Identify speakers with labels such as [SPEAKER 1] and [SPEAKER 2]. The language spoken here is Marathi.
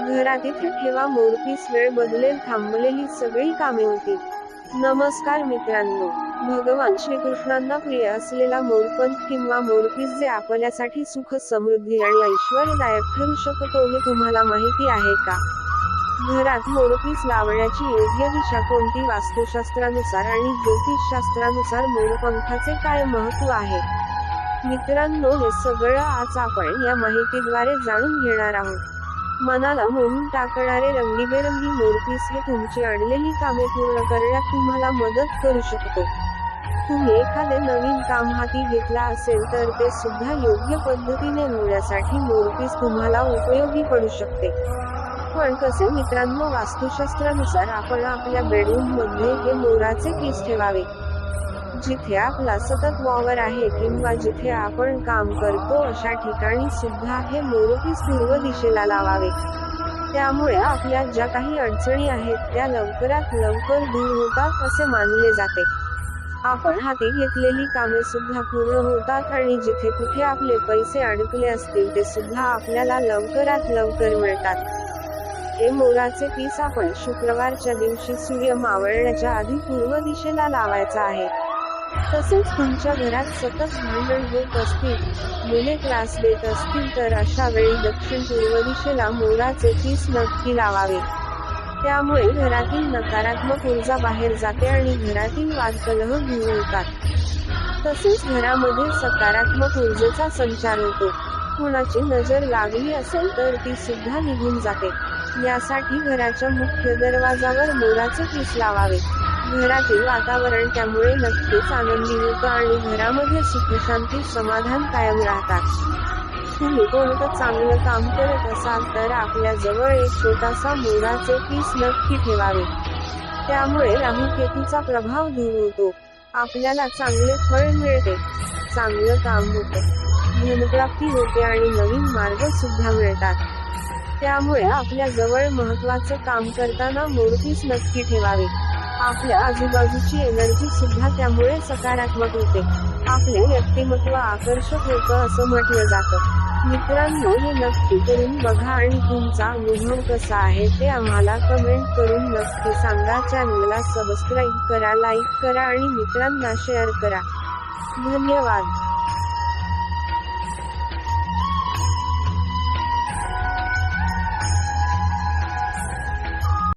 [SPEAKER 1] घरात इथे ठेवा मोरपीस वेळ बदलेल थांबलेली सगळी कामे होती. नमस्कार मित्रांनो भगवान श्रीकृष्णांना प्रिय असलेला मोरपंख किंवा मोरपीस जे आपल्यासाठी सुख समृद्धी आणि ऐश्वर्यदायक ठरू शकतो हे तुम्हाला माहिती आहे का? घरात मोरपीस लावण्याची योग्य दिशा कोणती? वास्तुशास्त्रानुसार आणि ज्योतिषशास्त्रानुसार मोरपंखाचे काय महत्त्व आहे? मित्रांनो हे सगळं आज आपण या माहितीद्वारे जाणून घेणार आहोत. मनाला मोहून टाकणारे रंगीबेरंगी मोरपीस हे तुमची अडलेली कामे पूर्ण करण्यात तुम्हाला मदत करू शकतो. तुम्ही एखादे नवीन काम हाती घेतला असेल तर ते सुद्धा योग्य पद्धतीने होण्यासाठी मोरपीस तुम्हाला उपयोगी पडू शकते. पण कसे मित्रांनो वास्तुशास्त्रानुसार आपण आपल्या बेडरूममध्ये हे मोराचे पीस ठेवावे. जिथे आपला सतत वावर आहे किंवा जिथे आपण काम करतो अशा ठिकाणी सुद्धा हे मोरपीस पूर्व दिशेला लावावे. त्यामुळे आपल्या ज्या काही अडचणी आहेत त्या लवकरात लवकर दूर होतात असे मानले जाते. आपण हाती घेतलेली कामे सुद्धा पूर्ण होतात आणि जिथे कुठे आपले पैसे अडकले असतील ते सुद्धा आपल्याला लवकरात लवकर मिळतात. हे मोराचे पीस आपण शुक्रवारच्या दिवशी सूर्य मावळण्याच्या आधी पूर्व दिशेला लावायचा आहे. तसेच तुमच्या घरात सतत भांडण होत असतील मुले त्रास देत असतील तर अशा वेळी दक्षिण पूर्व दिशेला मोराचे पीस नक्की लावावे. त्यामुळे घरातील नकारात्मक ऊर्जा बाहेर जाते आणि घरातील वादकलह घेऊन येतात तसेच घरामध्ये सकारात्मक ऊर्जेचा संचार होतो. कुणाची नजर लागली असेल तर ती सुद्धा निघून जाते. यासाठी घराच्या मुख्य दरवाजावर मोराचे पीस लावावे. घरातील वातावरण त्यामुळे नक्कीच आनंदी होतं आणि घरामध्ये सुखशांती समाधान कायम राहतात. तुम्ही कोणतं चांगलं काम करत असाल तर आपल्या जवळ एक छोटासा मोराचे पीस नक्की ठेवावे. त्यामुळे राहू केतूचा प्रभाव दूर होतो. आपल्याला चांगले फळ मिळते. चांगलं काम होतं. धनप्राप्ती होते आणि नवीन मार्ग सुद्धा मिळतात. त्यामुळे आपल्या जवळ महत्वाचं काम करताना मोरपीस नक्की ठेवावे. आपल्या आजूबाजूची एनर्जी सुद्धा त्यामुळे सकारात्मक होते. आपले व्यक्तिमत्व आकर्षक होतं असं म्हटलं जातं. मित्रांनो हे नक्की करून बघा आणि तुमचा अनुभव कसा आहे ते आम्हाला कमेंट करून नक्की सांगा. चॅनलला सबस्क्राईब करा लाईक करा आणि मित्रांना शेअर करा. धन्यवाद.